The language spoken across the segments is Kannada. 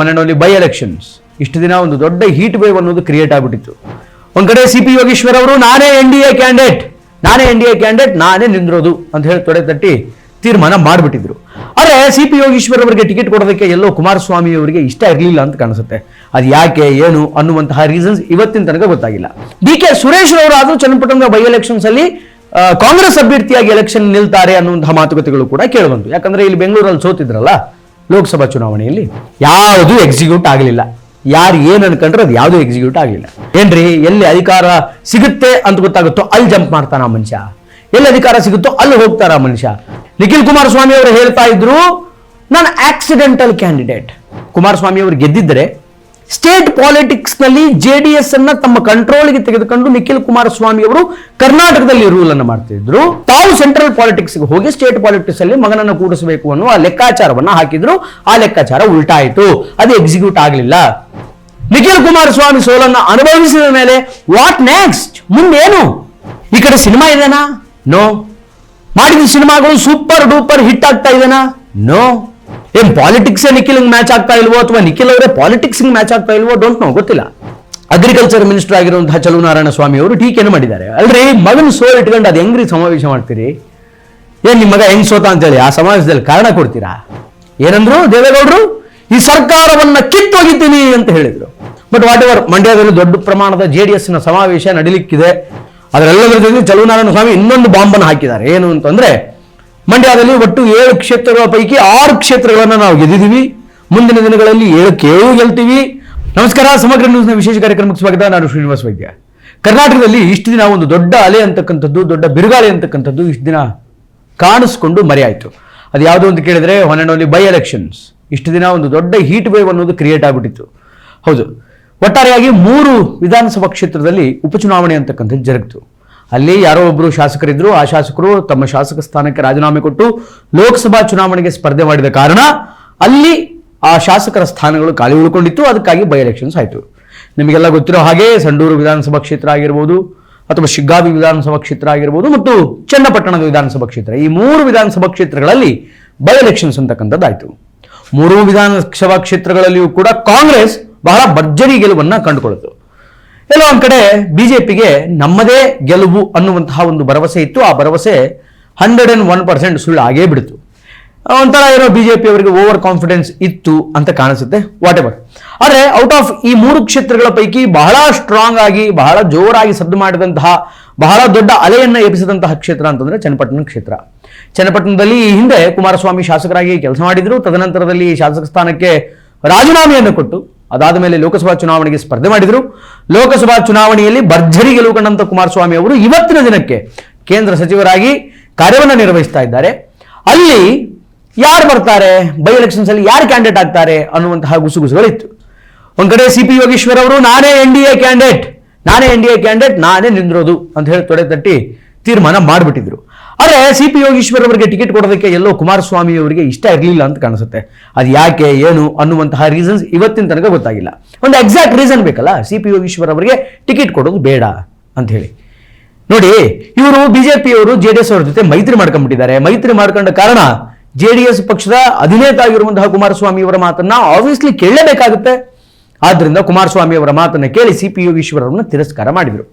One and only by elections ಇಷ್ಟು ದಿನ ಒಂದು ದೊಡ್ಡ ಹೀಟ್ ವೇವ್ ಅನ್ನೋದು ಕ್ರಿಯೇಟ್ ಆಗ್ಬಿಟ್ಟಿತ್ತು. ಒಂದ್ ಕಡೆ ಸಿ ಪಿ ಯೋಗೇಶ್ವರ್ ಅವರು, ನಾನೇ ಎನ್ ಡಿ ಎ ಕ್ಯಾಂಡಿಡೇಟ್ ನಾನೇ ಎನ್ ಡಿ ಎ ಕ್ಯಾಂಡಿಡೇಟ್ ನಾನೇ ನಿಂದಿರೋದು ಅಂತ ಹೇಳಿ ತೊಡೆ ತಟ್ಟಿ ತೀರ್ಮಾನ ಮಾಡಿಬಿಟ್ಟಿದ್ರು. ಆದರೆ ಸಿ ಪಿ ಯೋಗೇಶ್ವರ್ ಅವರಿಗೆ ಟಿಕೆಟ್ ಕೊಡೋದಕ್ಕೆ ಎಲ್ಲೋ ಕುಮಾರಸ್ವಾಮಿ ಅವರಿಗೆ ಇಷ್ಟ ಇರಲಿಲ್ಲ ಅಂತ ಕಾಣಿಸುತ್ತೆ. ಅದು ಯಾಕೆ, ಏನು ಅನ್ನುವಂತಹ ರೀಸನ್ಸ್ ಇವತ್ತಿನ ತನಕ ಗೊತ್ತಾಗಿಲ್ಲ. ಡಿ ಕೆ ಸುರೇಶ್ ಅವರು ಆದರೂ ಚನ್ನಪಟ್ಟಣದ ಬೈ ಎಲೆಕ್ಷನ್ಸ್ ಅಲ್ಲಿ ಕಾಂಗ್ರೆಸ್ ಅಭ್ಯರ್ಥಿಯಾಗಿ ಎಲೆಕ್ಷನ್ ನಿಲ್ತಾರೆ ಅನ್ನುವಂತಹ ಮಾತುಕತೆಗಳು ಕೂಡ ಕೇಳಿಬಂತು ಯಾಕಂದ್ರೆ ಇಲ್ಲಿ ಬೆಂಗಳೂರಲ್ಲಿ ಸೋತಿದ್ರಲ್ಲ ಲೋಕಸಭಾ ಚುನಾವಣೆಯಲ್ಲಿ ಯಾವುದು ಎಕ್ಸಿಕ್ಯೂಟ್ ಆಗಲಿಲ್ಲ. ಯಾರು ಏನು ಅನ್ಕೊಂಡ್ರೆ ಅದು ಯಾವುದು ಎಕ್ಸಿಕ್ಯೂಟ್ ಆಗಲಿಲ್ಲ. ಏನ್ರಿ, ಎಲ್ಲಿ ಅಧಿಕಾರ ಸಿಗುತ್ತೆ ಅಂತ ಗೊತ್ತಾಗುತ್ತೋ ಅಲ್ಲಿ ಜಂಪ್ ಮಾಡ್ತಾನ ಮನುಷ್ಯ. ಎಲ್ಲಿ ಅಧಿಕಾರ ಸಿಗುತ್ತೋ ಅಲ್ಲಿ ಹೋಗ್ತಾರ ಮನುಷ್ಯ. ನಿಖಿಲ್ ಕುಮಾರಸ್ವಾಮಿ ಅವರು ಹೇಳ್ತಾ ಇದ್ರು, ನಾನು ಆಕ್ಸಿಡೆಂಟಲ್ ಕ್ಯಾಂಡಿಡೇಟ್ ಕುಮಾರಸ್ವಾಮಿ ಅವರು ಗೆದ್ದಿದ್ದರೆ ಸ್ಟೇಟ್ ಪಾಲಿಟಿಕ್ಸ್ನಲ್ಲಿ ಎಸ್ ಅನ್ನ ತಮ್ಮ ಕಂಟ್ರೋಲ್ಗೆ ತೆಗೆದುಕೊಂಡು ನಿಖಿಲ್ ಕುಮಾರಸ್ವಾಮಿ ಅವರು ಕರ್ನಾಟಕದಲ್ಲಿ ರೂಲ್ ಅನ್ನು ಮಾಡ್ತಿದ್ರು. ತಾವು ಸೆಂಟ್ರಲ್ ಪಾಲಿಟಿಕ್ಸ್ ಹೋಗಿ ಸ್ಟೇಟ್ ಪಾಲಿಟಿಕ್ಸ್ ಅಲ್ಲಿ ಮಗನನ್ನು ಕೂಡಿಸಬೇಕು ಅನ್ನುವ ಲೆಕ್ಕಾಚಾರವನ್ನ ಹಾಕಿದ್ರು. ಆ ಲೆಕ್ಕಾಚಾರ ಉಲ್ಟಾಯಿತು. ಅದು ಎಕ್ಸಿಕ್ಯೂಟ್ ಆಗಲಿಲ್ಲ. ನಿಖಿಲ್ ಕುಮಾರಸ್ವಾಮಿ ಸೋಲನ್ನ ಅನುಭವಿಸಿದ ಮೇಲೆ ವಾಟ್ ನೆಕ್ಸ್ಟ್ ಮುಂದೇನು? ಈ ಕಡೆ ಸಿನಿಮಾ ಇದೆನಾ? ನೋ ಮಾಡಿದ ಸಿನಿಮಾಗಳು ಸೂಪರ್ ಡೂಪರ್ ಹಿಟ್ ಆಗ್ತಾ ಇದೆನಾ? ನೋ ಏನ್ ಪಾಲಿಟಿಕ್ಸ್ ನಿಖಿಲ್ ಮ್ಯಾಚ್ ಆಗ್ತಾ ಇಲ್ವೋ ಅಥವಾ ನಿಖಿಲ್ ಅವರೇ ಪಾಲಿಟಿಕ್ಸ್ ಮ್ಯಾಚ್ ಆಗ್ತಾ ಇಲ್ವೋ ಡೋಂಟ್ ನೋ ಗೊತ್ತಿಲ್ಲ. ಅಗ್ರಿಕಲ್ಚರ್ ಮಿನಿಸ್ಟರ್ ಆಗಿರುವಂತಹ ಚಲುವನಾರಾಯಣ ಸ್ವಾಮಿ ಅವರು ಟೀಕೆಯನ್ನು ಮಾಡಿದ್ದಾರೆ. ಅಲ್ರಿ, ಮಗನ ಸೋಲ್ ಇಟ್ಕೊಂಡು ಅದು ಹೆಂಗ್ರಿ ಸಮಾವೇಶ ಮಾಡ್ತೀರಿ? ಏನ್ ನಿಮ್ಮ ಮಗ ಹೆಂಗ್ ಸೋತ ಅಂತೇಳಿ ಆ ಸಮಾವೇಶದಲ್ಲಿ ಕಾರಣ ಕೊಡ್ತೀರಾ? ಏನಂದ್ರು ದೇವೇಗೌಡರು, ಈ ಸರ್ಕಾರವನ್ನ ಕಿತ್ತೋಗಿದ್ದೀನಿ ಅಂತ ಹೇಳಿದ್ರು. ಬಟ್ ವಾಟ್ ಎವರ್ ಮಂಡ್ಯದಲ್ಲಿ ದೊಡ್ಡ ಪ್ರಮಾಣದ ಜೆ ಡಿ ಎಸ್ನ ಸಮಾವೇಶ ನಡೀಲಿಕ್ಕಿದೆ. ಅದರೆಲ್ಲದರ ಜೊತೆ ಚಲುವನಾರಾಯಣ ಸ್ವಾಮಿ ಇನ್ನೊಂದು ಬಾಂಬನ್ನು ಹಾಕಿದ್ದಾರೆ. ಏನು ಅಂತಂದ್ರೆ ಮಂಡ್ಯದಲ್ಲಿ ಒಟ್ಟು ಏಳು ಕ್ಷೇತ್ರಗಳ ಪೈಕಿ ಆರು ಕ್ಷೇತ್ರಗಳನ್ನು ನಾವು ಗೆದ್ದಿದ್ದೀವಿ ಮುಂದಿನ ದಿನಗಳಲ್ಲಿ ಏಳು ಏಳು ಗೆಲ್ತೀವಿ. ನಮಸ್ಕಾರ, ಸಮಗ್ರ ನ್ಯೂಸ್ನ ವಿಶೇಷ ಕಾರ್ಯಕ್ರಮಕ್ಕೆ ಸ್ವಾಗತ. ನಾನು ಶ್ರೀನಿವಾಸ್ ವೈದ್ಯ. ಕರ್ನಾಟಕದಲ್ಲಿ ಇಷ್ಟು ದಿನ ಒಂದು ದೊಡ್ಡ ಅಲೆ ಅಂತಕ್ಕಂಥದ್ದು, ದೊಡ್ಡ ಬಿರುಗಾಳಿ ಅಂತಕ್ಕಂಥದ್ದು ಇಷ್ಟು ದಿನ ಕಾಣಿಸ್ಕೊಂಡು ಮರೆಯಾಯಿತು. ಅದು ಯಾವುದು ಅಂತ ಕೇಳಿದ್ರೆ one and only by elections ಇಷ್ಟು ದಿನ ಒಂದು ದೊಡ್ಡ ಹೀಟ್ ವೇವ್ ಅನ್ನೋದು ಕ್ರಿಯೇಟ್ ಆಗಿಬಿಟ್ಟಿತ್ತು. ಹೌದು. ಒಟ್ಟಾರೆಯಾಗಿ ಮೂರು ವಿಧಾನಸಭಾ ಕ್ಷೇತ್ರದಲ್ಲಿ ಉಪಚುನಾವಣೆ ಅಂತಕ್ಕಂಥದ್ದು ಜರುಗಿತು. ಅಲ್ಲಿ ಯಾರೋ ಒಬ್ಬರು ಶಾಸಕರಿದ್ರು, ಆ ಶಾಸಕರು ತಮ್ಮ ಶಾಸಕ ಸ್ಥಾನಕ್ಕೆ ರಾಜೀನಾಮೆ ಕೊಟ್ಟು ಲೋಕಸಭಾ ಚುನಾವಣೆಗೆ ಸ್ಪರ್ಧೆ ಮಾಡಿದ ಕಾರಣ ಅಲ್ಲಿ ಆ ಶಾಸಕರ ಸ್ಥಾನಗಳು ಖಾಲಿ ಉಳ್ಕೊಂಡಿತ್ತು. ಅದಕ್ಕಾಗಿ ಬೈ ಎಲೆಕ್ಷನ್ಸ್ ಆಯಿತು. ನಿಮಗೆಲ್ಲ ಗೊತ್ತಿರೋ ಹಾಗೆ ಸಂಡೂರು ವಿಧಾನಸಭಾ ಕ್ಷೇತ್ರ ಆಗಿರ್ಬೋದು ಅಥವಾ ಶಿಗ್ಗಾವಿ ವಿಧಾನಸಭಾ ಕ್ಷೇತ್ರ ಆಗಿರ್ಬೋದು ಮತ್ತು ಚನ್ನಪಟ್ಟಣದ ವಿಧಾನಸಭಾ ಕ್ಷೇತ್ರ. ಈ ಮೂರು ವಿಧಾನಸಭಾ ಕ್ಷೇತ್ರಗಳಲ್ಲಿ ಬೈ ಎಲೆಕ್ಷನ್ಸ್ ಅಂತಕ್ಕಂಥದ್ದಾಯಿತು. ಮೂರು ವಿಧಾನಸಭಾ ಕ್ಷೇತ್ರಗಳಲ್ಲಿಯೂ ಕೂಡ ಕಾಂಗ್ರೆಸ್ ಬಹಳ ಭರ್ಜರಿ ಗೆಲುವನ್ನು ಕಂಡುಕೊಳ್ತು ಒಂದ್ ಕಡೆ ಬಿಜೆಪಿಗೆ ನಮ್ಮದೇ ಗೆಲುವು ಅನ್ನುವಂತಹ ಒಂದು ಭರವಸೆ ಇತ್ತು. ಆ ಭರವಸೆ ಹಂಡ್ರೆಡ್ ಅಂಡ್ ಒನ್ ಪರ್ಸೆಂಟ್ ಸುಳ್ಳು ಆಗೇ ಬಿಡ್ತು. ಒಂಥರ ಏನೋ ಬಿಜೆಪಿ ಅವರಿಗೆ ಓವರ್ ಕಾನ್ಫಿಡೆನ್ಸ್ ಇತ್ತು ಅಂತ ಕಾಣಿಸುತ್ತೆ. ವಾಟ್ ಎವರ್ ಆದರೆ ಔಟ್ ಆಫ್ ಈ ಮೂರು ಕ್ಷೇತ್ರಗಳ ಪೈಕಿ ಬಹಳ ಸ್ಟ್ರಾಂಗ್ ಆಗಿ, ಬಹಳ ಜೋರಾಗಿ ಸದ್ದು ಮಾಡಿದಂತಹ, ಬಹಳ ದೊಡ್ಡ ಅಲೆಯನ್ನು ಎಬ್ಬಿಸಿದಂತಹ ಕ್ಷೇತ್ರ ಅಂತಂದ್ರೆ ಚನ್ನಪಟ್ಟಣ ಕ್ಷೇತ್ರ. ಚನ್ನಪಟ್ಟಣದಲ್ಲಿ ಈ ಹಿಂದೆ ಕುಮಾರಸ್ವಾಮಿ ಶಾಸಕರಾಗಿ ಕೆಲಸ ಮಾಡಿದ್ರು. ತದನಂತರದಲ್ಲಿ ಶಾಸಕ ಸ್ಥಾನಕ್ಕೆ ರಾಜೀನಾಮೆಯನ್ನು ಕೊಟ್ಟು ಅದಾದ ಮೇಲೆ ಲೋಕಸಭಾ ಚುನಾವಣೆಗೆ ಸ್ಪರ್ಧೆ ಮಾಡಿದರು. ಲೋಕಸಭಾ ಚುನಾವಣೆಯಲ್ಲಿ ಭರ್ಜರಿ ಗೆಲುವು ಕಂಡಂತ ಕುಮಾರಸ್ವಾಮಿ ಅವರು ಇವತ್ತಿನ ದಿನಕ್ಕೆ ಕೇಂದ್ರ ಸಚಿವರಾಗಿ ಕಾರ್ಯವನ್ನು ನಿರ್ವಹಿಸ್ತಾ ಇದ್ದಾರೆ. ಅಲ್ಲಿ ಯಾರು ಬರ್ತಾರೆ? ಬೈ ಎಲೆಕ್ಷನ್ಸ್ ಅಲ್ಲಿ ಯಾರು ಕ್ಯಾಂಡಿಡೇಟ್ ಆಗ್ತಾರೆ ಅನ್ನುವಂತಹ ಗುಸುಗುಸುಗಳಿತ್ತು. ಒಂದ್ ಕಡೆ ಸಿ ಪಿ ಯೋಗೇಶ್ವರ್ ಅವರು, ನಾನೇ ಎನ್ ಡಿ ಎ ಕ್ಯಾಂಡಿಡೇಟ್ ನಾನೇ ಎನ್ ಡಿ ಎ ಕ್ಯಾಂಡಿಡೇಟ್ ನಾನೇ ನಿಂದಿರೋದು ಅಂತ ಹೇಳಿ ತೊಡೆ ತಟ್ಟಿ ತೀರ್ಮಾನ ಮಾಡಿಬಿಟ್ಟಿದ್ರು. ಆದರೆ ಸಿ ಪಿ ಯೋಗೀಶ್ವರ್ ಅವರಿಗೆ ಟಿಕೆಟ್ ಕೊಡೋದಕ್ಕೆ ಎಲ್ಲೋ ಕುಮಾರಸ್ವಾಮಿ ಅವರಿಗೆ ಇಷ್ಟ ಇರಲಿಲ್ಲ ಅಂತ ಕಾಣಿಸುತ್ತೆ. ಅದು ಯಾಕೆ, ಏನು ಅನ್ನುವಂತಹ ರೀಸನ್ಸ್ ಇವತ್ತಿನ ತನಕ ಗೊತ್ತಾಗಿಲ್ಲ. ಒಂದು ಎಕ್ಸಾಕ್ಟ್ ರೀಸನ್ ಬೇಕಲ್ಲ? ಸಿ ಪಿ ಯೋಗೀಶ್ವರ್ ಅವರಿಗೆ ಟಿಕೆಟ್ ಕೊಡೋದು ಬೇಡ ಅಂತ ಹೇಳಿ. ನೋಡಿ, ಇವರು ಬಿಜೆಪಿಯವರು ಜೆ ಡಿ ಎಸ್ ಅವರ ಜೊತೆ ಮೈತ್ರಿ ಮಾಡ್ಕೊಂಡ್ಬಿಟ್ಟಿದ್ದಾರೆ. ಮೈತ್ರಿ ಮಾಡ್ಕೊಂಡ ಕಾರಣ ಜೆ ಡಿ ಎಸ್ ಪಕ್ಷದ ಅಧಿನೇತ ಆಗಿರುವಂತಹ ಕುಮಾರಸ್ವಾಮಿ ಅವರ ಮಾತನ್ನ ಆಬ್ವಿಯಸ್ಲಿ ಕೇಳಲೇಬೇಕಾಗುತ್ತೆ. ಆದ್ರಿಂದ ಕುಮಾರಸ್ವಾಮಿ ಅವರ ಮಾತನ್ನ ಕೇಳಿ ಸಿ ಪಿ ಯೋಗೇಶ್ವರ್ ಅವರನ್ನು ತಿರಸ್ಕಾರ ಮಾಡಿದರು.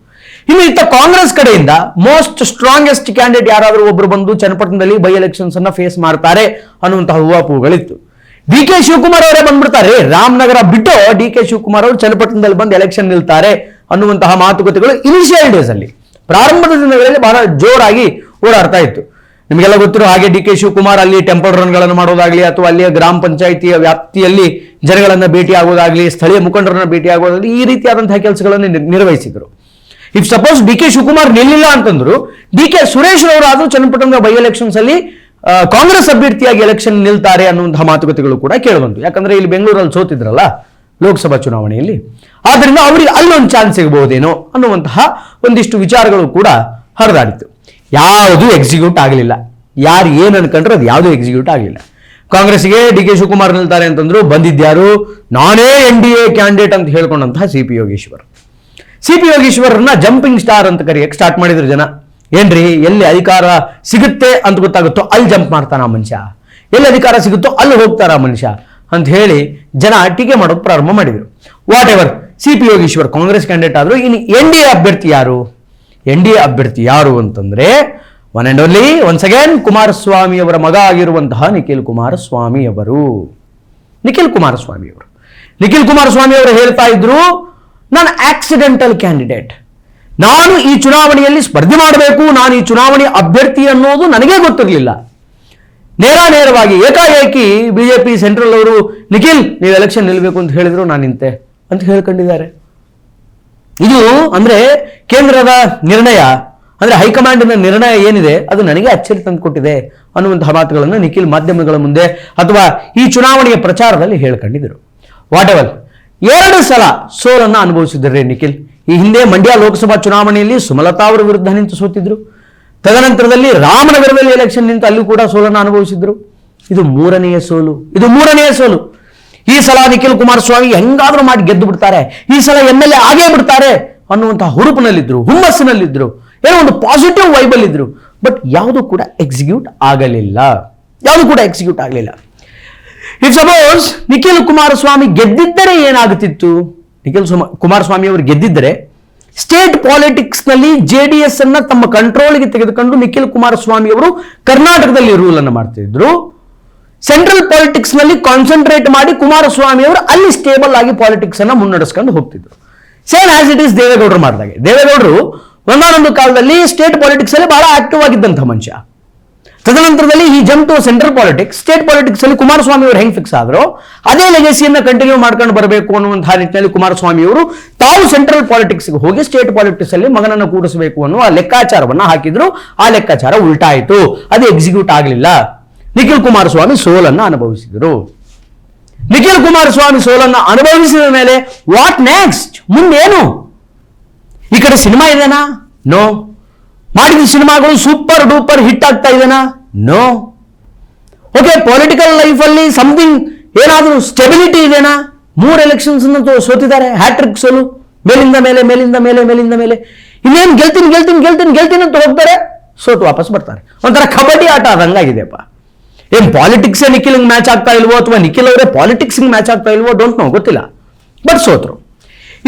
ಇನ್ನು ಇತ್ತ ಕಾಂಗ್ರೆಸ್ ಕಡೆಯಿಂದ ಮೋಸ್ಟ್ ಸ್ಟ್ರಾಂಗೆಸ್ಟ್ ಕ್ಯಾಂಡಿಡೇಟ್ ಯಾರಾದರೂ ಒಬ್ರು ಬಂದು ಚನ್ನಪಟ್ಟಣದಲ್ಲಿ ಬೈ ಎಲೆಕ್ಷನ್ಸ್ ಅನ್ನ ಫೇಸ್ ಮಾಡ್ತಾರೆ ಅನ್ನುವಂತಹ ಹೂವಾಪುಗಳಿತ್ತು ಡಿ ಕೆ ಶಿವಕುಮಾರ್ ಅವರೇ ಬಂದ್ಬಿಡ್ತಾರೆ. ರಾಮನಗರ ಬಿಟ್ಟು ಡಿ ಕೆ ಶಿವಕುಮಾರ್ ಅವರು ಚನ್ನಪಟ್ಟಣದಲ್ಲಿ ಬಂದು ಎಲೆಕ್ಷನ್ ನಿಲ್ತಾರೆ ಅನ್ನುವಂತಹ ಮಾತುಕತೆಗಳು ಇನಿಷಿಯಲ್ ಡೇಸ್ ಅಲ್ಲಿ. ಪ್ರಾರಂಭದ ದಿನಗಳಲ್ಲಿ ಬಹಳ ಜೋರಾಗಿ ಓಡಾಡ್ತಾ ಇತ್ತು. ನಿಮಗೆಲ್ಲ ಗೊತ್ತಿರೋ ಹಾಗೆ ಡಿ ಕೆ ಶಿವಕುಮಾರ್ ಅಲ್ಲಿ ಟೆಂಪಲ್ ರನ್ಗಳನ್ನು ಮಾಡೋದಾಗ್ಲಿ ಅಥವಾ ಅಲ್ಲಿಯ ಗ್ರಾಮ ಪಂಚಾಯಿತಿಯ ವ್ಯಾಪ್ತಿಯಲ್ಲಿ ಜನಗಳನ್ನ ಭೇಟಿ ಆಗೋದಾಗ್ಲಿ ಸ್ಥಳೀಯ ಮುಖಂಡರನ್ನ ಭೇಟಿ ಆಗೋದಾಗ್ಲಿ ಈ ರೀತಿಯಾದಂತಹ ಕೆಲಸಗಳನ್ನು ನಿರ್- ನಿರ್ವಹಿಸಿದರು. If suppose D K Shivakumar ನಿಲ್ಲಿಲ್ಲ ಅಂತಂದ್ರು ಡಿ ಕೆ ಸುರೇಶ್ ಅವರು ಆದ್ರೂ ಚನ್ನಪಟ್ಟಣದ ಬೈ ಎಲೆಕ್ಷನ್ಸ್ ಅಲ್ಲಿ ಕಾಂಗ್ರೆಸ್ ಅಭ್ಯರ್ಥಿಯಾಗಿ ಎಲೆಕ್ಷನ್ ನಿಲ್ತಾರೆ ಅನ್ನುವಂತಹ ಮಾತುಕತೆಗಳು ಕೂಡ ಕೇಳಬಂತು. ಯಾಕಂದ್ರೆ ಇಲ್ಲಿ ಬೆಂಗಳೂರಲ್ಲಿ ಸೋತಿದ್ರಲ್ಲ ಲೋಕಸಭಾ ಚುನಾವಣೆಯಲ್ಲಿ. ಆದ್ರಿಂದ ಅವರಿಗೆ ಅಲ್ಲೊಂದು ಚಾನ್ಸ್ ಸಿಗಬಹುದೇನೋ ಅನ್ನುವಂತಹ ಒಂದಿಷ್ಟು ವಿಚಾರಗಳು ಕೂಡ ಹರಿದಾಡಿತ್ತು. ಯಾವುದು ಎಕ್ಸಿಕ್ಯೂಟ್ ಆಗಲಿಲ್ಲ. ಯಾರು ಏನು ಅನ್ಕೊಂಡ್ರೆ ಅದು ಯಾವುದು ಎಕ್ಸಿಕ್ಯೂಟ್ ಆಗಲಿಲ್ಲ. ಕಾಂಗ್ರೆಸ್ಗೆ ಡಿ ಕೆ ಶಿವಕುಮಾರ್ ನಿಲ್ತಾರೆ ಅಂತಂದ್ರು ಬಂದಿದ್ದ್ಯಾರು ನಾನೇ ಎನ್ ಡಿ ಎ ಕ್ಯಾಂಡಿಡೇಟ್ ಅಂತ ಹೇಳ್ಕೊಂಡಂತಹ C P Yogeshwar. C P ಯೋಗೀಶ್ವರನ್ನ jumping star ಅಂತ ಕರೆಯಕ್ಕೆ ಸ್ಟಾರ್ಟ್ ಮಾಡಿದ್ರು ಜನ? ಏನ್ರಿ, ಎಲ್ಲಿ ಅಧಿಕಾರ ಸಿಗುತ್ತೆ ಅಂತ ಗೊತ್ತಾಗುತ್ತೋ ಅಲ್ಲಿ ಜಂಪ್ ಮಾಡ್ತಾನ ಆ ಮನುಷ್ಯ. ಎಲ್ಲಿ ಅಧಿಕಾರ ಸಿಗುತ್ತೋ ಅಲ್ಲಿ ಹೋಗ್ತಾರ ಆ ಮನುಷ್ಯ ಅಂತ ಹೇಳಿ ಜನ ಟೀಕೆ ಮಾಡೋದು ಪ್ರಾರಂಭ ಮಾಡಿದರು. Whatever C P Yogeshwar Congress candidate ಆದರೂ ಇನ್ನು ಎನ್ ಡಿ ಎ ಅಭ್ಯರ್ಥಿ ಯಾರು? ಎನ್ ಡಿ ಎ ಅಭ್ಯರ್ಥಿ ಯಾರು ಅಂತಂದ್ರೆ one and only once again Kumaraswamy ಅವರ ಮಗ ಆಗಿರುವಂತಹ ನಿಖಿಲ್ ಕುಮಾರಸ್ವಾಮಿ ಅವರು. ನಿಖಿಲ್ ಕುಮಾರಸ್ವಾಮಿ ಅವರು. ನಿಖಿಲ್ ಕುಮಾರಸ್ವಾಮಿ ಅವರು ಹೇಳ್ತಾ ಇದ್ರು ನಾನು ಆಕ್ಸಿಡೆಂಟಲ್ ಕ್ಯಾಂಡಿಡೇಟ್ ನಾನು ಈ ಚುನಾವಣೆಯಲ್ಲಿ ಸ್ಪರ್ಧೆ ಮಾಡಬೇಕು, ನಾನು ಈ ಚುನಾವಣೆ ಅಭ್ಯರ್ಥಿ ಅನ್ನೋದು ನನಗೇ ಗೊತ್ತಿರಲಿಲ್ಲ. ನೇರ ನೇರವಾಗಿ ಏಕಾಏಕಿ ಬಿಜೆಪಿ ಸೆಂಟ್ರಲ್ ಅವರು, ನಿಖಿಲ್, ನೀವು ಎಲೆಕ್ಷನ್ ನಿಲ್ಲಬೇಕು ಅಂತ ಹೇಳಿದ್ರು, ನಾನು ನಿಂತೆ ಅಂತ ಹೇಳ್ಕೊಂಡಿದ್ದಾರೆ. ಇದು ಅಂದ್ರೆ ಕೇಂದ್ರದ ನಿರ್ಣಯ. ಅಂದ್ರೆ ಹೈಕಮಾಂಡಿನ ನಿರ್ಣಯ ಏನಿದೆ, ಅದು ನನಗೆ ಅಚ್ಚರಿ ತಂದುಕೊಟ್ಟಿದೆ ಅನ್ನುವಂತಹ ಮಾತುಗಳನ್ನು ನಿಖಿಲ್ ಮಾಧ್ಯಮಗಳ ಮುಂದೆ ಅಥವಾ ಈ ಚುನಾವಣೆಯ ಪ್ರಚಾರದಲ್ಲಿ ಹೇಳ್ಕೊಂಡಿದ್ದರು. ವಾಟ್ ಎವರ್ ಎರಡು ಸಲ ಸೋಲನ್ನು ಅನುಭವಿಸಿದ್ದಾರೆ ನಿಖಿಲ್. ಈ ಹಿಂದೆ ಮಂಡ್ಯ ಲೋಕಸಭಾ ಚುನಾವಣೆಯಲ್ಲಿ ಸುಮಲತಾ ಅವರ ವಿರುದ್ಧ ನಿಂತು ಸೋತಿದ್ರು. ತದನಂತರದಲ್ಲಿ ರಾಮನಗರದಲ್ಲಿ ಎಲೆಕ್ಷನ್ ನಿಂತು ಅಲ್ಲೂ ಕೂಡ ಸೋಲನ್ನು ಅನುಭವಿಸಿದ್ರು. ಇದು ಮೂರನೆಯ ಸೋಲು. ಇದು ಮೂರನೆಯ ಸೋಲು. ಈ ಸಲ ನಿಖಿಲ್ ಕುಮಾರಸ್ವಾಮಿ ಹೆಂಗಾದ್ರೂ ಮಾಡಿ ಗೆದ್ದು ಬಿಡ್ತಾರೆ. ಈ ಸಲ ಎಂ ಎಲ್ ಎ ಆಗೇ ಬಿಡ್ತಾರೆ ಅನ್ನುವಂತಹ ಹುರುಪಿನಲ್ಲಿದ್ದರು ಹುಮ್ಮಸ್ಸಿನಲ್ಲಿದ್ದರು ಏನೋ ಒಂದು ಪಾಸಿಟಿವ್ ವೈಬಲ್ ಇದ್ರು ಬಟ್ ಯಾವುದು ಕೂಡ ಎಕ್ಸಿಕ್ಯೂಟ್ ಆಗಲಿಲ್ಲ. ಯಾವುದು ಕೂಡ ಎಕ್ಸಿಕ್ಯೂಟ್ ಆಗಲಿಲ್ಲ. ಇಫ್ ಸಪೋಸ್ ನಿಖಿಲ್ ಕುಮಾರಸ್ವಾಮಿ ಗೆದ್ದಿದ್ದರೆ ಏನಾಗುತ್ತಿತ್ತು? ನಿಖಿಲ್ ಕುಮಾರಸ್ವಾಮಿ ಅವರು ಗೆದ್ದಿದ್ದರೆ ಸ್ಟೇಟ್ ಪಾಲಿಟಿಕ್ಸ್ನಲ್ಲಿ ಜೆ ಡಿ ಎಸ್ ಅನ್ನ ತಮ್ಮ ಕಂಟ್ರೋಲ್ಗೆ ತೆಗೆದುಕೊಂಡು ನಿಖಿಲ್ ಕುಮಾರಸ್ವಾಮಿ ಅವರು ಕರ್ನಾಟಕದಲ್ಲಿ ರೂಲ್ ಅನ್ನು ಮಾಡ್ತಿದ್ರು ಸೆಂಟ್ರಲ್ ಪಾಲಿಟಿಕ್ಸ್ನಲ್ಲಿ ಕಾನ್ಸಂಟ್ರೇಟ್ ಮಾಡಿ ಕುಮಾರಸ್ವಾಮಿ ಅವರು ಅಲ್ಲಿ ಸ್ಟೇಬಲ್ ಆಗಿ ಪಾಲಿಟಿಕ್ಸ್ ಅನ್ನ ಮುನ್ನಡೆಸ್ಕೊಂಡು ಹೋಗ್ತಿದ್ರು. ಸೇಮ್ ಆಸ್ ಇಟ್ ಇಸ್ ದೇವೇಗೌಡರು ಮಾಡಿದಾಗೆ. ದೇವೇಗೌಡರು ಒಂದಾನೊಂದು ಕಾಲದಲ್ಲಿ ಸ್ಟೇಟ್ ಪಾಲಿಟಿಕ್ಸ್ ಅಲ್ಲಿ ಬಹಳ ಆಕ್ಟಿವ್ ಆಗಿದ್ದಂತಹ ಮನುಷ್ಯ. ತದನಂತರದಲ್ಲಿ ಈ jump to central politics state politics ಅಲ್ಲಿ ಕುಮಾರಸ್ವಾಮಿ ಅವರು ಹೆಂಗ್ ಫಿಕ್ಸ್ ಆದ್ರು? ಅದೇ ಲೆಗಸಿಯನ್ನ ಕಂಟಿನ್ಯೂ ಮಾಡ್ಕೊಂಡು ಬರಬೇಕು ಅನ್ನುವಂತಹ ನಿಟ್ಟಿನಲ್ಲಿ ಕುಮಾರಸ್ವಾಮಿ ಅವರು ತಾವು ಸೆಂಟ್ರಲ್ ಪಾಲಿಟಿಕ್ಸ್ ಹೋಗಿ ಸ್ಟೇಟ್ ಪಾಲಿಟಿಕ್ಸ್ ಅಲ್ಲಿ ಮಗನನ್ನು ಕೂಡಿಸಬೇಕು ಅನ್ನುವ ಲೆಕ್ಕಾಚಾರವನ್ನ ಹಾಕಿದ್ರು. ಆ ಲೆಕ್ಕಾಚಾರ ಉಲ್ಟಾಯಿತು ಅದು ಎಕ್ಸಿಕ್ಯೂಟ್ ಆಗಲಿಲ್ಲ. ನಿಖಿಲ್ ಕುಮಾರಸ್ವಾಮಿ ಸೋಲನ್ನು ಅನುಭವಿಸಿದರು. ನಿಖಿಲ್ ಕುಮಾರಸ್ವಾಮಿ ಸೋಲನ್ನು ಅನುಭವಿಸಿದ ಮೇಲೆ ವಾಟ್ ನೆಕ್ಸ್ಟ್ ಮುಂದೇನು? ಈ ಕಡೆ ಸಿನಿಮಾ ಇದೆನಾ? ನೋ ಮಾಡಿದ ಸಿನಿಮಾಗಳು ಸೂಪರ್ ಡೂಪರ್ ಹಿಟ್ ಆಗ್ತಾ ಇದೆನಾ? ನೋ ಓಕೆ ಪೊಲಿಟಿಕಲ್ ಲೈಫಲ್ಲಿ ಸಮಥಿಂಗ್ ಏನಾದರೂ ಸ್ಟೆಬಿಲಿಟಿ ಇದೆನಾ ಮೂರು ಎಲೆಕ್ಷನ್ಸ್ ಸೋತಿದ್ದಾರೆ. ಹ್ಯಾಟ್ರಿಕ್ ಸೋಲು. ಮೇಲಿಂದ ಮೇಲೆ ಮೇಲಿಂದ ಮೇಲೆ ಮೇಲಿಂದ ಮೇಲೆ. ಇನ್ನೇನು ಗೆಲ್ತೀನಿ ಗೆಲ್ತೀನಿ ಗೆಲ್ತೀನಿ ಗೆಲ್ತೀನಿ ಅಂತ ಹೋಗ್ತಾರೆ, ಸೋತು ವಾಪಸ್ ಬರ್ತಾರೆ. ಒಂಥರ ಕಬಡ್ಡಿ ಆಟ ಆದಂಗಾಗಿದೆಪ್ಪ ಏನ್ ಪಾಲಿಟಿಕ್ಸ್ ನಿಖಿಲ್ ಮ್ಯಾಚ್ ಆಗ್ತಾ ಇಲ್ವೋ ಅಥವಾ ನಿಖಿಲ್ ಅವರೇ ಪಾಲಿಟಿಕ್ಸ್ ಮ್ಯಾಚ್ ಆಗ್ತಾ ಇಲ್ವೋ ಡೋಂಟ್ ನೋ ಗೊತ್ತಿಲ್ಲ. ಬಟ್ ಸೋತರು.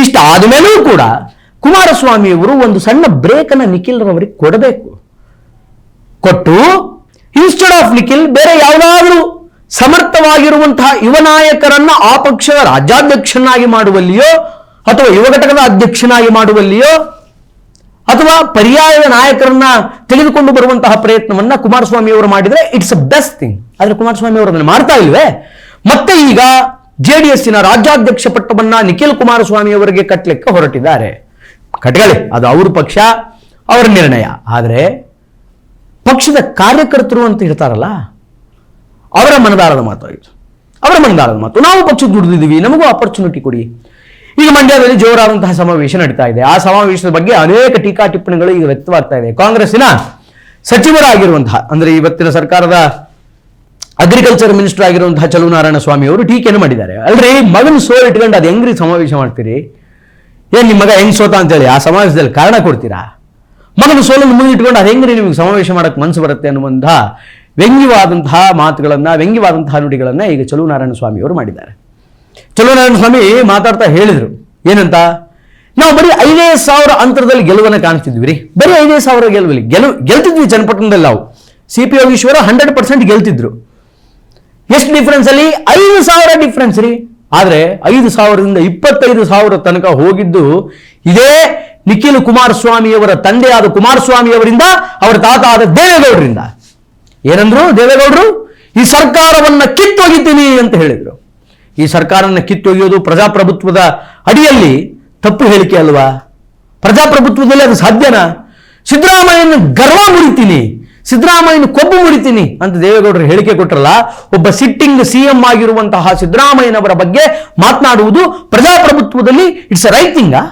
ಇಷ್ಟಾದ ಮೇಲೂ ಕೂಡ ಕುಮಾರಸ್ವಾಮಿ ಅವರು ಒಂದು ಸಣ್ಣ ಬ್ರೇಕನ್ನು ನಿಖಿಲ್ ಅವರಿಗೆ ಕೊಡಬೇಕು. ಕೊಟ್ಟು ಇನ್ಸ್ಟೆಡ್ ಆಫ್ ನಿಖಿಲ್ ಬೇರೆ ಯಾವುದಾದ್ರೂ ಸಮರ್ಥವಾಗಿರುವಂತಹ ಯುವ ನಾಯಕರನ್ನ ಆ ಪಕ್ಷದ ರಾಜ್ಯಾಧ್ಯಕ್ಷನಾಗಿ ಮಾಡುವಲ್ಲಿಯೋ ಅಥವಾ ಯುವ ಘಟಕದ ಅಧ್ಯಕ್ಷನಾಗಿ ಮಾಡುವಲ್ಲಿಯೋ ಅಥವಾ ಪರ್ಯಾಯದ ನಾಯಕರನ್ನ ತೆಗೆದುಕೊಂಡು ಬರುವಂತಹ ಪ್ರಯತ್ನವನ್ನ ಕುಮಾರಸ್ವಾಮಿ ಅವರು ಮಾಡಿದ್ರೆ ಇಟ್ಸ್ ಅ ಬೆಸ್ಟ್ ಥಿಂಗ್ ಆದ್ರೆ ಕುಮಾರಸ್ವಾಮಿ ಅವರು ಅದನ್ನು ಮಾಡ್ತಾ ಇಲ್ವೇ? ಮತ್ತೆ ಈಗ ಜೆ ಡಿ ಎಸ್ಸಿನ ರಾಜ್ಯಾಧ್ಯಕ್ಷ ಪಟ್ಟವನ್ನ ನಿಖಿಲ್ ಕುಮಾರಸ್ವಾಮಿ ಅವರಿಗೆ ಕಟ್ಟಲಿಕ್ಕೆ ಹೊರಟಿದ್ದಾರೆ. ಕಟ್ಕೊಳ್ಳಿ, ಅದು ಅವ್ರ ಪಕ್ಷ, ಅವರ ನಿರ್ಣಯ. ಆದರೆ ಪಕ್ಷದ ಕಾರ್ಯಕರ್ತರು ಅಂತ ಇರ್ತಾರಲ್ಲ ಅವರ ಮನದಾರದ ಮಾತು ಆಯಿತು. ಅವರ ಮನದಾರದ ಮಾತು. ನಾವು ಪಕ್ಷಕ್ಕೆ ದುಡಿದಿದ್ದೀವಿ, ನಮಗೂ ಅಪರ್ಚುನಿಟಿ ಕೊಡಿ. ಈಗ ಮಂಡ್ಯದಲ್ಲಿ ಜೋರಾದಂತಹ ಸಮಾವೇಶ ನಡೀತಾ ಇದೆ. ಆ ಸಮಾವೇಶದ ಬಗ್ಗೆ ಅನೇಕ ಟೀಕಾ ಟಿಪ್ಪಣಿಗಳು ಈಗ ವ್ಯಕ್ತವಾಗ್ತಾ ಇದೆ. ಕಾಂಗ್ರೆಸ್ಸಿನ ಸಚಿವರಾಗಿರುವಂತಹ, ಅಂದ್ರೆ ಇವತ್ತಿನ ಸರ್ಕಾರದ ಅಗ್ರಿಕಲ್ಚರ್ ಮಿನಿಸ್ಟರ್ ಆಗಿರುವಂತಹ ಚಲುವನಾರಾಯಣ ಸ್ವಾಮಿ ಅವರು ಟೀಕೆಯನ್ನು ಮಾಡಿದ್ದಾರೆ. ಅಲ್ರಿ, ಮಗನ ಸೋಲ್ ಇಟ್ಕೊಂಡು ಅದು ಹೆಂಗ್ರಿ ಸಮಾವೇಶ ಮಾಡ್ತೀರಿ? ಏನ್ ನಿಮ್ಮ ಮಗ ಹೆಂಗ್ ಸೋತ ಅಂತೇಳಿ ಆ ಸಮಾವೇಶದಲ್ಲಿ ಕಾರಣ ಕೊಡ್ತೀರಾ? ಮಗನ ಸೋಲನ್ನು ಮುಂದಿಟ್ಟುಕೊಂಡು ಅದು ಹೆಂಗ್ರಿ ನಿಮಗೆ ಸಮಾವೇಶ ಮಾಡಕ್ಕೆ ಮನಸ್ಸು ಬರುತ್ತೆ ಅನ್ನುವಂತಹ ವ್ಯಂಗ್ಯವಾದಂತಹ ಮಾತುಗಳನ್ನು, ವ್ಯಂಗ್ಯವಾದಂತಹ ನುಡಿಗಳನ್ನು ಈಗ ಚಲುವನಾರಾಯಣ ಸ್ವಾಮಿ ಅವರು ಮಾಡಿದ್ದಾರೆ. ಚಲುನಾರಾಯಣ ಸ್ವಾಮಿ ಮಾತಾಡ್ತಾ ಹೇಳಿದರು, ಏನಂತ? ನಾವು ಬರೀ ಐದೇ ಸಾವಿರ ಅಂತರದಲ್ಲಿ ಗೆಲುವನ್ನ ಕಾಣ್ತಿದ್ವಿ ರೀ ಬರೀ ಐದೇ ಸಾವಿರ ಗೆಲುವಲ್ಲಿ ಗೆಲುವು ಗೆಲ್ತಿದ್ವಿ ಚನ್ನಪಟ್ಟಣದಲ್ಲಿ ನಾವು. C P Yogeshwar hundred percent ಗೆಲ್ತಿದ್ರು. ಎಷ್ಟು ಡಿಫ್ರೆನ್ಸ್ ಅಲ್ಲಿ? ಐದು ಸಾವಿರ ಡಿಫ್ರೆನ್ಸ್ ರೀ. ಆದರೆ ಐದು ಸಾವಿರದಿಂದ ಇಪ್ಪತ್ತೈದು ಸಾವಿರ ತನಕ ಹೋಗಿದ್ದು ಇದೇ ನಿಖಿಲ್ ಕುಮಾರಸ್ವಾಮಿಯವರ ತಂದೆಯಾದ ಕುಮಾರಸ್ವಾಮಿಯವರಿಂದ ಅವರ ತಾತ ಆದ ದೇವೇಗೌಡರಿಂದ. ಏನಂದ್ರು ದೇವೇಗೌಡರು, ಈ ಸರ್ಕಾರವನ್ನ ಕಿತ್ತೊಗಿತೀನಿ ಅಂತ ಹೇಳಿದರು. ಈ ಸರ್ಕಾರವನ್ನು ಕಿತ್ತೊಗೆಯೋದು ಪ್ರಜಾಪ್ರಭುತ್ವದ ಅಡಿಯಲ್ಲಿ ತಪ್ಪು ಹೇಳಿಕೆ ಅಲ್ವಾ? ಪ್ರಜಾಪ್ರಭುತ್ವದಲ್ಲಿ ಅದು ಸಾಧ್ಯನಾ? ಸಿದ್ದರಾಮಯ್ಯನ ಗರ್ವ ಮುರಿತೀನಿ, ಸಿದ್ದರಾಮಯ್ಯನ ಕೊಬ್ಬು ಮುರಿತೀನಿ ಅಂತ ದೇವೇಗೌಡರು ಹೇಳಿಕೆ ಕೊಟ್ಟರಲ್ಲ ಒಬ್ಬ ಸಿಟ್ಟಿಂಗ್ ಸಿಎಂ ಆಗಿರುವಂತಹ ಸಿದ್ದರಾಮಯ್ಯನವರ ಬಗ್ಗೆ ಮಾತನಾಡುವುದು ಪ್ರಜಾಪ್ರಭುತ್ವದಲ್ಲಿ ಇಟ್ಸ್ ಅ ರೈಟ್ ಥಿಂಗಾ?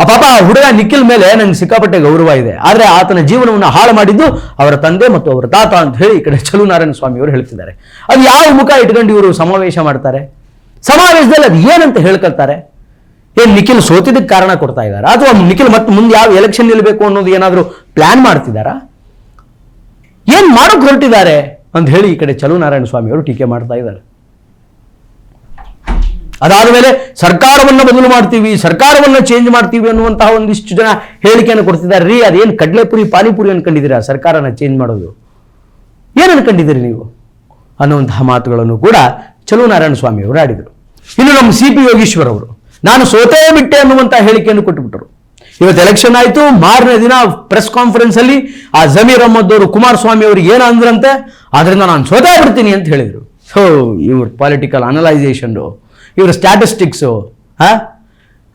ಆ ಪಾಪ ಹುಡುಗ ನಿಖಿಲ್ ಮೇಲೆ ನಂಗೆ ಸಿಕ್ಕಾಪಟ್ಟೆ ಗೌರವ ಇದೆ. ಆದರೆ ಆತನ ಜೀವನವನ್ನು ಹಾಳು ಮಾಡಿದ್ದು ಅವರ ತಂದೆ ಮತ್ತು ಅವರ ತಾತ ಅಂತ ಹೇಳಿ ಈ ಕಡೆ ಚಲುನಾರಾಯಣ ಸ್ವಾಮಿ ಅವರು ಹೇಳ್ತಿದ್ದಾರೆ. ಅದು ಯಾವ ಮುಖ ಇಟ್ಕೊಂಡು ಇವರು ಸಮಾವೇಶ ಮಾಡ್ತಾರೆ? ಸಮಾವೇಶದಲ್ಲಿ ಅದು ಏನಂತ ಹೇಳ್ಕೊಳ್ತಾರೆ? ಏನು ನಿಖಿಲ್ ಸೋತಿದ್ದಕ್ಕೆ ಕಾರಣ ಕೊಡ್ತಾ ಇದ್ದಾರಾ? ಅಥವಾ ನಿಖಿಲ್ ಮತ್ತೆ ಮುಂದೆ ಯಾವ ಎಲೆಕ್ಷನ್ ನಿಲ್ಲಬೇಕು ಅನ್ನೋದು ಏನಾದರೂ ಪ್ಲಾನ್ ಮಾಡ್ತಿದ್ದಾರಾ? ಏನು ಮಾಡೋಕೆ ಹೊರಟಿದ್ದಾರೆ? ಅಂತ ಹೇಳಿ ಈ ಕಡೆ ಚಲುನಾರಾಯಣ ಸ್ವಾಮಿ ಅವರು ಟೀಕೆ ಮಾಡ್ತಾ ಇದ್ದಾರೆ. ಅದಾದ ಮೇಲೆ ಸರ್ಕಾರವನ್ನು ಬದಲು ಮಾಡ್ತೀವಿ, ಸರ್ಕಾರವನ್ನು ಚೇಂಜ್ ಮಾಡ್ತೀವಿ ಅನ್ನುವಂತಹ ಒಂದಿಷ್ಟು ಜನ ಹೇಳಿಕೆಯನ್ನು ಕೊಡ್ತಿದ್ದಾರೆ. ರೀ, ಅದೇನು ಕಡಲೆಪುರಿ, ಪಾನಿಪುರಿ ಅನ್ಕೊಂಡಿದ್ದೀರಾ? ಸರ್ಕಾರನ ಚೇಂಜ್ ಮಾಡೋದು? ಏನು ಅನ್ಕೊಂಡಿದ್ದೀರಿ ನೀವು? ಅನ್ನುವಂತಹ ಮಾತುಗಳನ್ನು ಕೂಡ ಚಲುವನಾರಾಯಣ ಸ್ವಾಮಿ ಅವರು ಆಡಿದರು. ಇನ್ನು ನಮ್ಮ ಸಿ ಪಿ ಯೋಗೀಶ್ವರ್ ಅವರು, ನಾನು ಸೋತೇ ಬಿಟ್ಟೆ ಅನ್ನುವಂತಹ ಹೇಳಿಕೆಯನ್ನು ಕೊಟ್ಟುಬಿಟ್ಟರು. ಇವತ್ತು ಎಲೆಕ್ಷನ್ ಆಯಿತು, ಮಾರನೇ ದಿನ ಪ್ರೆಸ್ ಕಾನ್ಫರೆನ್ಸ್ ಅಲ್ಲಿ ಆ ಜಮೀರ್ ಅಹಮದ್ ಅವರು ಕುಮಾರಸ್ವಾಮಿ ಅವರು ಏನು ಅಂದ್ರಂತೆ? ಆದ್ರಿಂದ ನಾನು ಸೋತೇ ಬಿಡ್ತೀನಿ ಅಂತ ಹೇಳಿದರು. ಸೊ ಇವ್ರ ಪಾಲಿಟಿಕಲ್ ಅನಲೈಸೇಷನ್ನು ಇವ್ರ ಸ್ಟ್ಯಾಟಿಸ್ಟಿಕ್ಸು ಹಾ?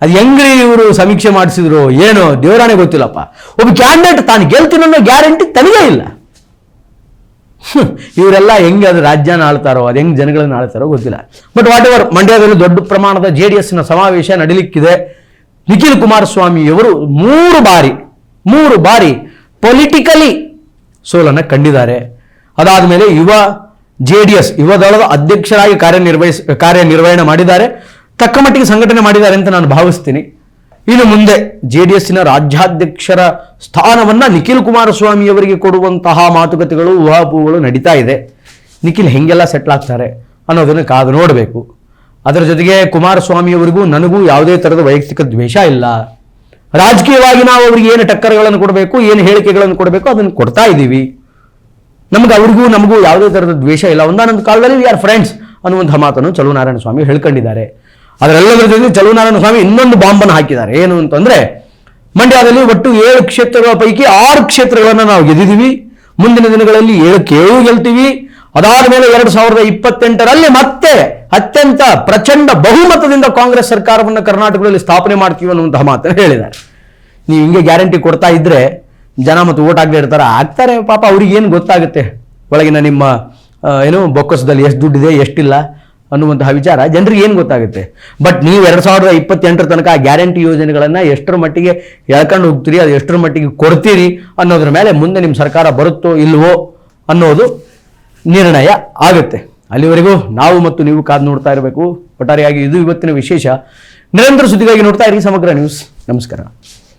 ಅದು ಹೆಂಗ್ರಿ ಇವರು ಸಮೀಕ್ಷೆ ಮಾಡಿಸಿದ್ರು, ಏನು, ದೇವರಾಣೆ ಗೊತ್ತಿಲ್ಲಪ್ಪ. ಒಬ್ಬ ಕ್ಯಾಂಡಿಡೇಟ್ ತಾನು ಗೆಲ್ತೀನಿ ಗ್ಯಾರಂಟಿ ತನಗೇ ಇಲ್ಲ. ಇವರೆಲ್ಲ ಹೆಂಗೆ ಅದು ರಾಜ್ಯನ ಆಳ್ತಾರೋ, ಅದು ಹೆಂಗೆ ಜನಗಳನ್ನ ಆಳ್ತಾರೋ ಗೊತ್ತಿಲ್ಲ. ಬಟ್ ವಾಟ್ ಎವರ್ ಮಂಡ್ಯದಲ್ಲಿ ದೊಡ್ಡ ಪ್ರಮಾಣದ ಜೆ ಡಿ ಎಸ್ನ ಸಮಾವೇಶ ನಡೀಲಿಕ್ಕಿದೆ. ನಿಖಿಲ್ ಕುಮಾರಸ್ವಾಮಿ ಅವರು ಮೂರು ಬಾರಿ ಮೂರು ಬಾರಿ ಪೊಲಿಟಿಕಲಿ ಸೋಲನ್ನು ಕಂಡಿದ್ದಾರೆ. ಅದಾದ ಮೇಲೆ ಯುವ ಜೆ ಡಿ ಎಸ್ ಯುವ ದಳದ ಅಧ್ಯಕ್ಷರಾಗಿ ಕಾರ್ಯನಿರ್ವಹಿಸ್ ಕಾರ್ಯನಿರ್ವಹಣೆ ಮಾಡಿದ್ದಾರೆ. ತಕ್ಕ ಮಟ್ಟಿಗೆ ಸಂಘಟನೆ ಮಾಡಿದ್ದಾರೆ ಅಂತ ನಾನು ಭಾವಿಸ್ತೀನಿ. ಇನ್ನು ಮುಂದೆ ಜೆ ಡಿ ಎಸ್ಸಿನ ರಾಜ್ಯಾಧ್ಯಕ್ಷರ ಸ್ಥಾನವನ್ನ ನಿಖಿಲ್ ಕುಮಾರಸ್ವಾಮಿ ಅವರಿಗೆ ಕೊಡುವಂತಹ ಮಾತುಕತೆಗಳು, ಊಹಾಪೂಹಗಳು ನಡೀತಾ ಇದೆ. ನಿಖಿಲ್ ಹೆಂಗೆಲ್ಲ ಸೆಟ್ಲ್ ಆಗ್ತಾರೆ ಅನ್ನೋದನ್ನು ಕಾದು ನೋಡಬೇಕು. ಅದರ ಜೊತೆಗೆ ಕುಮಾರಸ್ವಾಮಿಯವರಿಗೂ ನನಗೂ ಯಾವುದೇ ಥರದ ವೈಯಕ್ತಿಕ ದ್ವೇಷ ಇಲ್ಲ. ರಾಜಕೀಯವಾಗಿ ನಾವು ಅವರಿಗೆ ಏನು ಟಕ್ಕರ್ಗಳನ್ನು ಕೊಡಬೇಕು, ಏನು ಹೇಳಿಕೆಗಳನ್ನು ಕೊಡಬೇಕು, ಅದನ್ನು ಕೊಡ್ತಾ ಇದ್ದೀವಿ. ನಮ್ಗೆ ಅವ್ರಿಗೂ ನಮಗೂ ಯಾವುದೇ ಥರದ ದ್ವೇಷ ಇಲ್ಲ. ಒಂದಾನೊಂದು ಕಾಲದಲ್ಲಿ ವಿ ಆರ್ ಫ್ರೆಂಡ್ಸ್ ಅನ್ನುವಂಥ ಮಾತನ್ನು ಚಲುವನಾರಾಯಣ ಸ್ವಾಮಿ ಹೇಳ್ಕೊಂಡಿದ್ದಾರೆ. ಅದರೆಲ್ಲದರ ಜೊತೆ ಚಲುವನಾರಾಯಣ ಸ್ವಾಮಿ ಇನ್ನೊಂದು ಬಾಂಬನ್ನು ಹಾಕಿದ್ದಾರೆ. ಏನು ಅಂತಂದ್ರೆ ಮಂಡ್ಯದಲ್ಲಿ ಒಟ್ಟು ಏಳು ಕ್ಷೇತ್ರಗಳ ಪೈಕಿ ಆರು ಕ್ಷೇತ್ರಗಳನ್ನು ನಾವು ಗೆದ್ದಿದ್ದೀವಿ. ಮುಂದಿನ ದಿನಗಳಲ್ಲಿ ಏಳು ಕೇಳು ಗೆಲ್ತೀವಿ. ಅದಾದ ಮೇಲೆ ಎರಡು ಸಾವಿರದ ಇಪ್ಪತ್ತೆಂಟರಲ್ಲಿ ಮತ್ತೆ ಅತ್ಯಂತ ಪ್ರಚಂಡ ಬಹುಮತದಿಂದ ಕಾಂಗ್ರೆಸ್ ಸರ್ಕಾರವನ್ನು ಕರ್ನಾಟಕದಲ್ಲಿ ಸ್ಥಾಪನೆ ಮಾಡ್ತೀವಿ ಅನ್ನುವಂತಹ ಮಾತನ್ನು ಹೇಳಿದ್ದಾರೆ. ನೀವು ಹಿಂಗೆ ಗ್ಯಾರಂಟಿ ಕೊಡ್ತಾ ಇದ್ರೆ ಜನ ಮತ್ತು ಓಟ್ ಆಗದೆ ಇರ್ತಾರೆ ಆಗ್ತಾರೆ ಪಾಪ ಅವ್ರಿಗೆ ಏನು ಗೊತ್ತಾಗುತ್ತೆ? ಒಳಗಿನ ನಿಮ್ಮ ಏನು ಬೊಕ್ಕಸದಲ್ಲಿ ಎಷ್ಟು ದುಡ್ಡಿದೆ, ಎಷ್ಟಿಲ್ಲ ಅನ್ನುವಂತಹ ವಿಚಾರ ಜನರಿಗೆ ಏನು ಗೊತ್ತಾಗುತ್ತೆ? ಬಟ್ ನೀವು ಎರಡು ಸಾವಿರದ ಇಪ್ಪತ್ತೆಂಟರ ತನಕ ಆ ಗ್ಯಾರಂಟಿ ಯೋಜನೆಗಳನ್ನು ಎಷ್ಟರ ಮಟ್ಟಿಗೆ ಎಳ್ಕೊಂಡು ಹೋಗ್ತೀರಿ, ಅದು ಎಷ್ಟರ ಮಟ್ಟಿಗೆ ಕೊಡ್ತೀರಿ ಅನ್ನೋದ್ರ ಮೇಲೆ ಮುಂದೆ ನಿಮ್ಮ ಸರ್ಕಾರ ಬರುತ್ತೋ ಇಲ್ಲವೋ ಅನ್ನೋದು ನಿರ್ಣಯ ಆಗುತ್ತೆ. ಅಲ್ಲಿವರೆಗೂ ನಾವು ಮತ್ತು ನೀವು ಕಾದು ನೋಡ್ತಾ ಇರಬೇಕು. ಒಟ್ಟಾರೆಯಾಗಿ ಇದು ಇವತ್ತಿನ ವಿಶೇಷ. ನಿರಂತರ ಸುದ್ದಿಗಾಗಿ ನೋಡ್ತಾ ಇರಿ ಸಮಗ್ರ ನ್ಯೂಸ್. ನಮಸ್ಕಾರ.